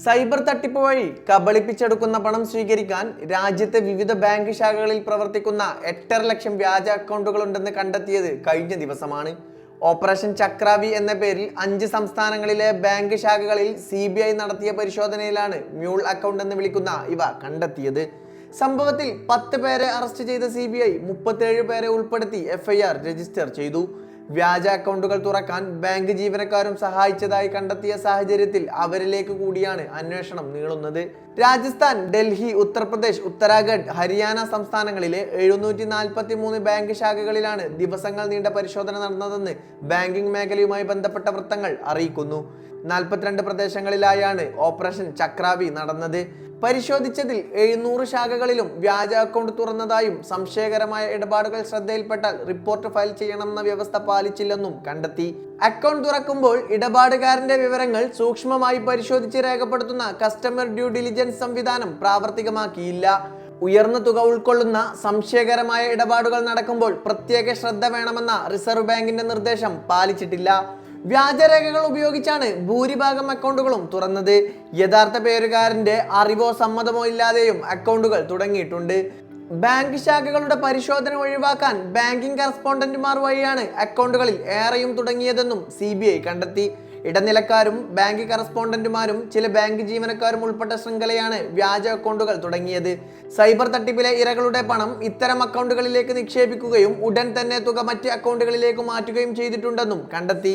Cyber തട്ടിപ്പ് വഴി കബളിപ്പിച്ചെടുക്കുന്ന പണം സ്വീകരിക്കാൻ രാജ്യത്തെ വിവിധ ബാങ്ക് ശാഖകളിൽ പ്രവർത്തിക്കുന്ന എട്ടര ലക്ഷം വ്യാജ അക്കൗണ്ടുകളുണ്ടെന്ന് കണ്ടെത്തിയത് കഴിഞ്ഞ ദിവസമാണ്. ഓപ്പറേഷൻ ചക്രാവി എന്ന പേരിൽ അഞ്ച് സംസ്ഥാനങ്ങളിലെ ബാങ്ക് ശാഖകളിൽ സി നടത്തിയ പരിശോധനയിലാണ് മ്യൂൾ അക്കൗണ്ട് എന്ന് വിളിക്കുന്ന ഇവ കണ്ടെത്തിയത്. സംഭവത്തിൽ പത്ത് പേരെ അറസ്റ്റ് ചെയ്ത സി ബി ഐ മുപ്പത്തേഴ് പേരെ ഉൾപ്പെടുത്തി എഫ്ഐആർ രജിസ്റ്റർ ചെയ്തു. വ്യാജ അക്കൗണ്ടുകൾ തുറക്കാൻ ബാങ്ക് ജീവനക്കാരും സഹായിച്ചതായി കണ്ടെത്തിയ സാഹചര്യത്തിൽ അവരിലേക്ക് കൂടിയാണ് അന്വേഷണം നീളുന്നത്. രാജസ്ഥാൻ ഡൽഹി ഉത്തർപ്രദേശ് ഉത്തരാഖണ്ഡ് ഹരിയാന സംസ്ഥാനങ്ങളിലെ എഴുന്നൂറ്റി നാൽപ്പത്തി മൂന്ന് ബാങ്ക് ശാഖകളിലാണ് ദിവസങ്ങൾ നീണ്ട പരിശോധന നടന്നതെന്ന് ബാങ്കിംഗ് മേഖലയുമായി ബന്ധപ്പെട്ട വൃത്തങ്ങൾ അറിയിക്കുന്നു. നാൽപ്പത്തിരണ്ട് പ്രദേശങ്ങളിലായാണ് ഓപ്പറേഷൻ ചക്രാവി നടന്നത്. പരിശോധിച്ചതിൽ എഴുന്നൂറ് ശാഖകളിലും വ്യാജ അക്കൗണ്ട് തുറന്നതായും സംശയകരമായ ഇടപാടുകൾ ശ്രദ്ധയിൽപ്പെട്ടാൽ റിപ്പോർട്ട് ഫയൽ ചെയ്യണമെന്ന വ്യവസ്ഥ പാലിച്ചില്ലെന്നും കണ്ടെത്തി. അക്കൗണ്ട് തുറക്കുമ്പോൾ ഇടപാടുകാരന്റെ വിവരങ്ങൾ സൂക്ഷ്മമായി പരിശോധിച്ച് രേഖപ്പെടുത്തുന്ന കസ്റ്റമർ ഡ്യൂ ഡിലിജൻസ് സംവിധാനം പ്രാവർത്തികമാക്കിയില്ല. ഉയർന്ന തുക ഉൾക്കൊള്ളുന്ന സംശയകരമായ ഇടപാടുകൾ നടക്കുമ്പോൾ പ്രത്യേക ശ്രദ്ധ വേണമെന്ന റിസർവ് ബാങ്കിന്റെ നിർദ്ദേശം പാലിച്ചിട്ടില്ല. വ്യാജരേഖകൾ ഉപയോഗിച്ചാണ് ഭൂരിഭാഗം അക്കൗണ്ടുകളും തുറന്നത്. യഥാർത്ഥ പേരുകാരന്റെ അറിവോ സമ്മതമോ ഇല്ലാതെയും അക്കൗണ്ടുകൾ തുടങ്ങിയിട്ടുണ്ട്. ബാങ്ക് ശാഖകളുടെ പരിശോധന ഒഴിവാക്കാൻ ബാങ്കിംഗ് കറസ്പോണ്ടന്റുമാർ വഴിയാണ് അക്കൗണ്ടുകളിൽ ഏറെയും തുടങ്ങിയതെന്നും സി കണ്ടെത്തി. ഇടനിലക്കാരും ബാങ്ക് കറസ്പോണ്ടന്റുമാരും ചില ബാങ്ക് ജീവനക്കാരും ഉൾപ്പെട്ട ശൃംഖലയാണ് വ്യാജ അക്കൗണ്ടുകൾ തുടങ്ങിയത്. സൈബർ തട്ടിപ്പിലെ ഇരകളുടെ പണം ഇത്തരം അക്കൗണ്ടുകളിലേക്ക് നിക്ഷേപിക്കുകയും ഉടൻ തന്നെ തുക മറ്റ് അക്കൗണ്ടുകളിലേക്ക് മാറ്റുകയും ചെയ്തിട്ടുണ്ടെന്നും കണ്ടെത്തി.